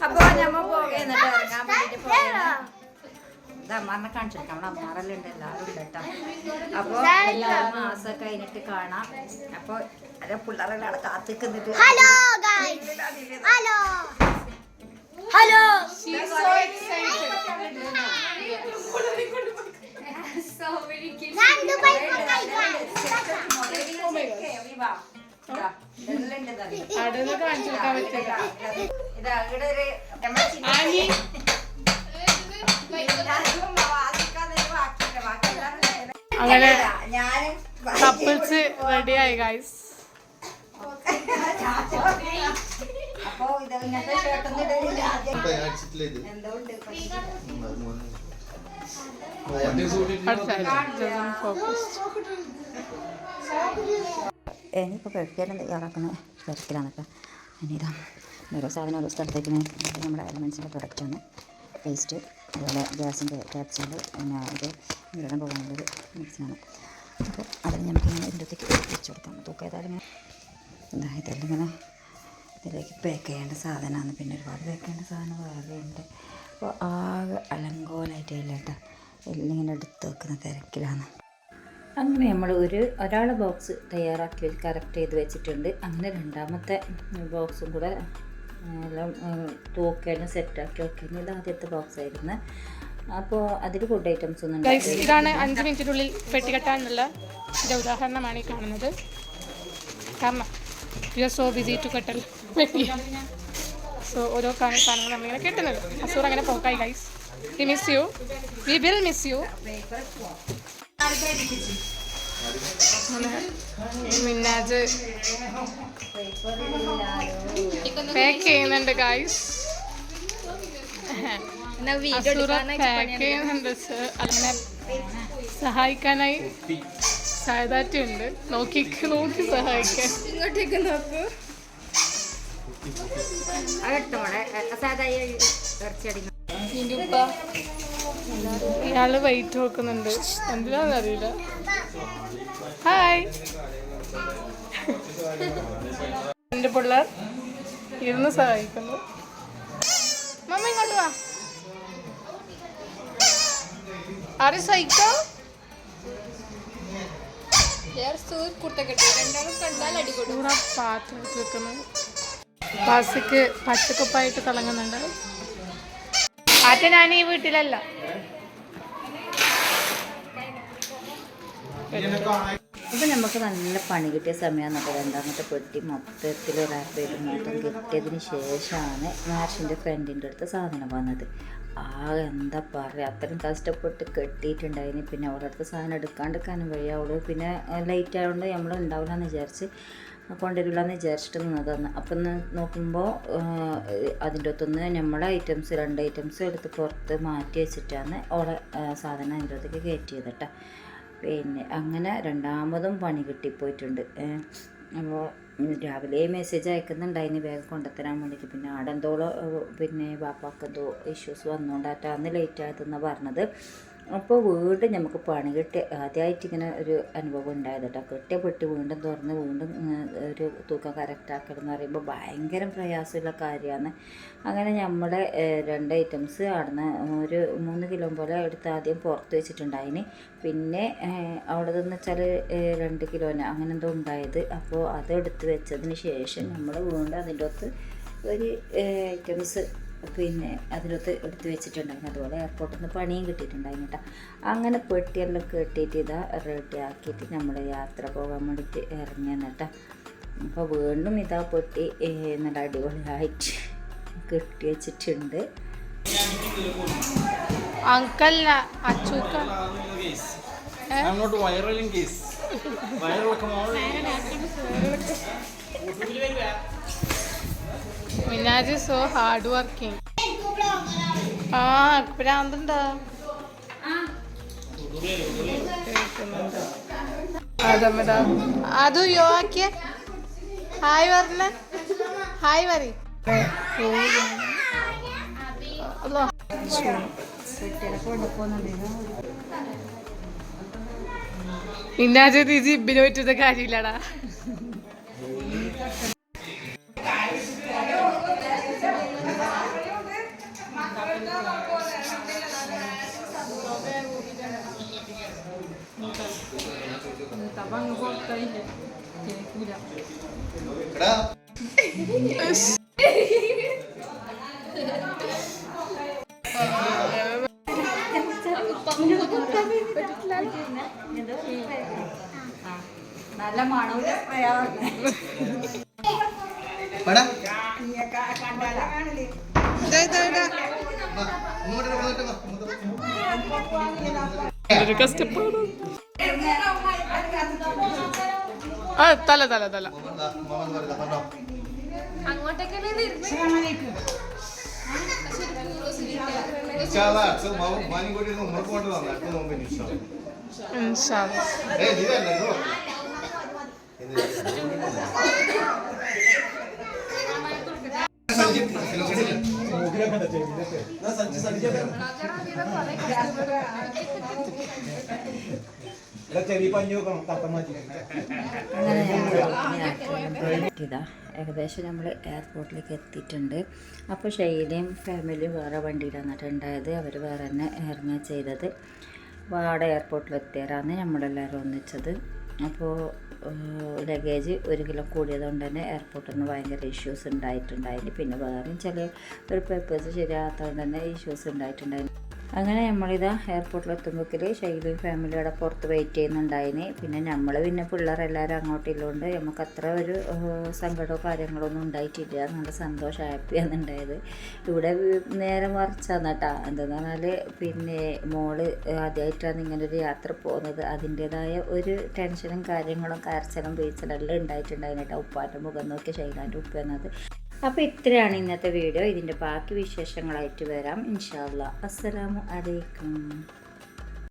അപ്പൊ നമ്മ പോകുന്നിട്ട് ഇറങ്ങാൻ വേണ്ടിട്ട് പോകണം ഇത് അമ്മാറിനെ കാണിച്ചിരിക്കാം നമ്മുടെ അമ്മാറെല്ലാം ഉണ്ട് എല്ലാവരും ഉണ്ട് കേട്ടോ. അപ്പോൾ എല്ലാ മാസം കഴിഞ്ഞിട്ട് കാണാം. അപ്പൊ അതെ പിള്ളേരെല്ലാം കാത്തിക്കുന്നിട്ട് ഹലോ ഹലോ ഹലോ ഞാൻ ദുബായ് അവിടുന്ന് കാണിച്ചു കൊടുക്കാൻ പറ്റില്ല ഇതാ ഇവിടെ ഒരു അങ്ങനെ ഞാനും കപ്പിൾസ് റെഡിയായി ഗൈസ് അപ്പോ ഇത് ഇങ്ങനത്തെ ഷർട്ടൊന്നും ഇടലില്ല. ആദ്യം അടിച്ചിട്ടില്ല ഇത് എന്തോ ഉണ്ട് ഇനിയിപ്പോൾ കഴിക്കാനും തയ്യാറാക്കുന്ന തിരക്കിലാണ് കേട്ടോ ഇനിയിതാ ഓരോ സാധനം ഓരോ സ്ഥലത്തേക്ക് നമ്മുടെ എലമെൻസിന്റെ പ്രൊഡക്റ്റാണ് പേസ്റ്റ് അതുപോലെ ഗ്യാസിന്റെ ക്യാപ്സ്യൂൾ പിന്നെ ഇത് ഇടാൻ പോകാനുള്ളൊരു മിക്സാണ് അപ്പോൾ അതിന് നമുക്കിങ്ങനെ ഇതിന്റെത്തേക്ക് വെച്ച് കൊടുക്കാം. തൂക്കം ഏതായാലും ഇങ്ങനെ ഇതാ ഇതെല്ലാം ഇങ്ങനെ ഇതിലേക്ക് പാക്ക് ചെയ്യേണ്ട സാധനമാണ്. പിന്നെ ഒരുപാട് പാക്ക് ചെയ്യേണ്ട സാധനം വേറെ ഉണ്ട്. അപ്പോൾ ആകെ അലങ്കോലായിട്ടില്ല കേട്ടോ. എല്ലാം ഇങ്ങനെ എടുത്ത് വെക്കുന്ന തിരക്കിലാണ്. അങ്ങനെ നമ്മൾ ഒരു ഒരാളെ ബോക്സ് തയ്യാറാക്കി കറക്റ്റ് ചെയ്ത് വെച്ചിട്ടുണ്ട്. അങ്ങനെ രണ്ടാമത്തെ ബോക്സും കൂടെ എല്ലാം തൂക്കാനും സെറ്റാക്കി വെക്കുന്നത് ഇത് ആദ്യത്തെ ബോക്സ് ആയിരുന്നു. അപ്പോൾ അതിൽ ഫുഡ് ഐറ്റംസ് ഒന്നും ഇതാണ് അഞ്ച് മിനിറ്റിനുള്ളിൽ പെട്ടി കെട്ടാനുള്ള ഉദാഹരണമാണ് ഈ കാണുന്നത്. കാരണം you are so busy to കെട്ടൽ so ഓരോ സാധനങ്ങൾ നമ്മളിങ്ങനെ കെട്ടുന്നത്. അസൂർ അങ്ങനെ പോക്കായി guys we miss you we will miss you Minnaj pack ചെയ്യുന്നുണ്ട് ഗായ്സ് പാക്ക് ചെയ്യുന്നുണ്ട്. അങ്ങനെ സഹായിക്കാനായി സഹായതാറ്റുണ്ട് നോക്കി നോക്കി സഹായിക്കാൻ. ഇങ്ങോട്ടേക്ക് നോക്കൂ. അതെടുത്തോ മോളെ സാധാ ഈ ഇറച്ചിയടി ഇയാൾ വെയിറ്റ് നോക്കുന്നുണ്ട്. എന്തിനാന്ന് അറിയില്ല ഹായ് എന്റെ പിള്ളേർ ഇരുന്ന് സഹായിക്കുന്നു. മമ്മ ഇങ്ങോട്ട് വാ. ആര് സഹിക്കോ? പാസിക്ക് പച്ചക്കുപ്പായിട്ട് തിളങ്ങുന്നുണ്ട്. ആറ്റ ഞാൻ ഈ വീട്ടിലല്ല. ഇപ്പം നമുക്ക് നല്ല പണി കിട്ടിയ സമയമാണ് അപ്പോൾ രണ്ടാമത്തെ പെട്ടി മൊത്തത്തിൽ റാപ്പ് ചെയ്ത് മൊത്തം കിട്ടിയതിന് ശേഷമാണ് മാഷിന്റെ ഫ്രണ്ടിന്റെ അടുത്ത് സാധനം വന്നത്. ആ എന്താ പറയുക അത്രയും കഷ്ടപ്പെട്ട് കെട്ടിയിട്ടുണ്ടായിരുന്നു പിന്നെ അവളുടെ അടുത്ത് സാധനം എടുക്കാണ്ടിരിക്കാനും വഴിയാവുള്ളൂ പിന്നെ ലൈറ്റ് ആയതുകൊണ്ട് നമ്മൾ ഉണ്ടാവില്ല എന്ന് വിചാരിച്ച് കൊണ്ടുവരില്ല എന്ന് വിചാരിച്ചിട്ട് നിന്നതാണ്. അപ്പം നോക്കുമ്പോൾ അതിന്റെ അകത്തുനിന്ന് നമ്മളെ ഐറ്റംസ് രണ്ട് ഐറ്റംസ് എടുത്ത് പുറത്ത് മാറ്റി വെച്ചിട്ടാണ് ഓളെ സാധനം അതിന്റെ അകത്തേക്ക് കയറ്റിയത് കേട്ടോ പിന്നെ അങ്ങനെ രണ്ടാമതും പണി കിട്ടിപ്പോയിട്ടുണ്ട്. അപ്പോൾ രാവിലെ മെസ്സേജ് അയക്കുന്നുണ്ടായിന് വേഗം കൊണ്ടുത്തരാൻ വേണ്ടിയിട്ട്. പിന്നെ ആടെന്തോളം പിന്നെ ബാപ്പാക്കെന്തോ ഇഷ്യൂസ് വന്നുകൊണ്ടായിട്ടാണ് ലേറ്റ് ആയതെന്നാണ് പറഞ്ഞത്. അപ്പോൾ വീണ്ടും നമുക്ക് പണി കിട്ടി ആദ്യമായിട്ട് ഇങ്ങനെ ഒരു അനുഭവം ഉണ്ടായത് കേട്ടോ. കെട്ടിയ പെട്ടി വീണ്ടും തുറന്ന് വീണ്ടും ഒരു തൂക്കം കറക്റ്റ് എന്ന് പറയുമ്പോൾ ഭയങ്കര പ്രയാസമുള്ള കാര്യമാണ്. അങ്ങനെ നമ്മുടെ രണ്ട് ഐറ്റംസ് അവിടുന്ന് ഒരു മൂന്ന് കിലോ പോലെ എടുത്ത് ആദ്യം പുറത്ത് വെച്ചിട്ടുണ്ടായിന് പിന്നെ അവിടെ നിന്ന് വെച്ചാൽ രണ്ട് കിലോന് അങ്ങനെ എന്തോ ഉണ്ടായത്. അപ്പോൾ അതെടുത്ത് വെച്ചതിന് ശേഷം നമ്മൾ വീണ്ടും അതിന്റെ അകത്ത് ഒരു ഐറ്റംസ് പിന്നെ അതിലൊത്ത് എടുത്ത് വെച്ചിട്ടുണ്ടായിരുന്നു. അതുപോലെ എയർപോർട്ടിൽ നിന്ന് പണിയും കിട്ടിയിട്ടുണ്ടായിരുന്നു കേട്ടോ അങ്ങനെ പെട്ടിയെല്ലാം കെട്ടിയിട്ട് ഇതാ റെഡി ആക്കിയിട്ട് നമ്മൾ യാത്ര പോകാൻ വേണ്ടിയിട്ട് ഇറങ്ങിയെന്ന് കേട്ടോ അപ്പോൾ വീണ്ടും ഇതാ പൊട്ടി നല്ല അടിപൊളിയായിട്ട് കെട്ടി വെച്ചിട്ടുണ്ട്. അങ്കല്ല അച്ചൂക്ക. I'm not viral in Minaj so hard working ആ ഭ്രാന്തുണ്ടോ അതു അതമ്മടാ. അത് യോക്കിയ ഹായ് പറഞ്ഞ ഹായ് പറ അല്ലോ മിന്നാജ് നീ ജിബിന് പറ്റുന്ന കാര്യമില്ലടാ. അപ്പൊ അങ്ങ് പുറത്തായില്ല കേൾക്കൂല നല്ല മണമില്ല കണ്ടാല സ്റ്റെപ്പ് ആ തല തല തല. മോഹൻ ഇതാ ഏകദേശം നമ്മൾ എയർപോർട്ടിലേക്ക് എത്തിയിട്ടുണ്ട്. അപ്പോൾ ഷെയ്ലയും ഫാമിലിയും വേറെ വണ്ടിയിലാണ് ഉണ്ടായത് അവർ വേറെ തന്നെ ഇറങ്ങുക ചെയ്തത്. വാട എയർപോർട്ടിൽ എത്തിയവരാണ് നമ്മളെല്ലാവരും ഒന്നിച്ചത്. അപ്പോൾ ലഗേജ് ഒരു കിലോ കൂടിയതുകൊണ്ട് തന്നെ എയർപോർട്ടിൽ നിന്ന് ഭയങ്കര ഇഷ്യൂസ് ഉണ്ടായിട്ടുണ്ടായിരുന്നു പിന്നെ വേറെയും ചില ഒരു പേപ്പേഴ്സ് ശരിയാകാത്തതുകൊണ്ട് തന്നെ ഇഷ്യൂസ് ഉണ്ടായിട്ടുണ്ടായിരുന്നു അങ്ങനെ നമ്മളിതാ എയർപോർട്ടിൽ എത്തുമ്പോഴേക്കിൽ ഷൈലും ഫാമിലിയുടെ പുറത്ത് വെയിറ്റ് ചെയ്യുന്നുണ്ടായിന്. പിന്നെ നമ്മൾ പിന്നെ പിള്ളേരെല്ലാവരും അങ്ങോട്ടില്ലോണ്ട് നമുക്ക് അത്ര ഒരു സങ്കടമോ കാര്യങ്ങളോ ഒന്നും ഉണ്ടായിട്ടില്ല. നല്ല സന്തോഷം ഹാപ്പിയാണ് ഉണ്ടായത്. ഇവിടെ നേരം മറിച്ചാന്ന് കേട്ടാ എന്താന്ന് പറഞ്ഞാൽ പിന്നെ മോൾ ആദ്യമായിട്ടാണ് ഇങ്ങനെ ഒരു യാത്ര പോകുന്നത്. അതിന്റേതായ ഒരു ടെൻഷനും കാര്യങ്ങളും കരച്ചിലും പേച്ചലും എല്ലാം ഉണ്ടായിട്ടുണ്ടായിരുന്നു കേട്ടോ ഉപ്പാന്റെ മുഖം നോക്കി ഷൈലാന്റെ ഉപ്പ എന്നത് അപ്പോൾ ഇത്രയാണ് ഇന്നത്തെ വീഡിയോ. ഇതിന്റെ ബാക്കി വിശേഷങ്ങളായിട്ട് വരാം. ഇൻഷാല്ല അസ്സലാമു അലൈക്കും.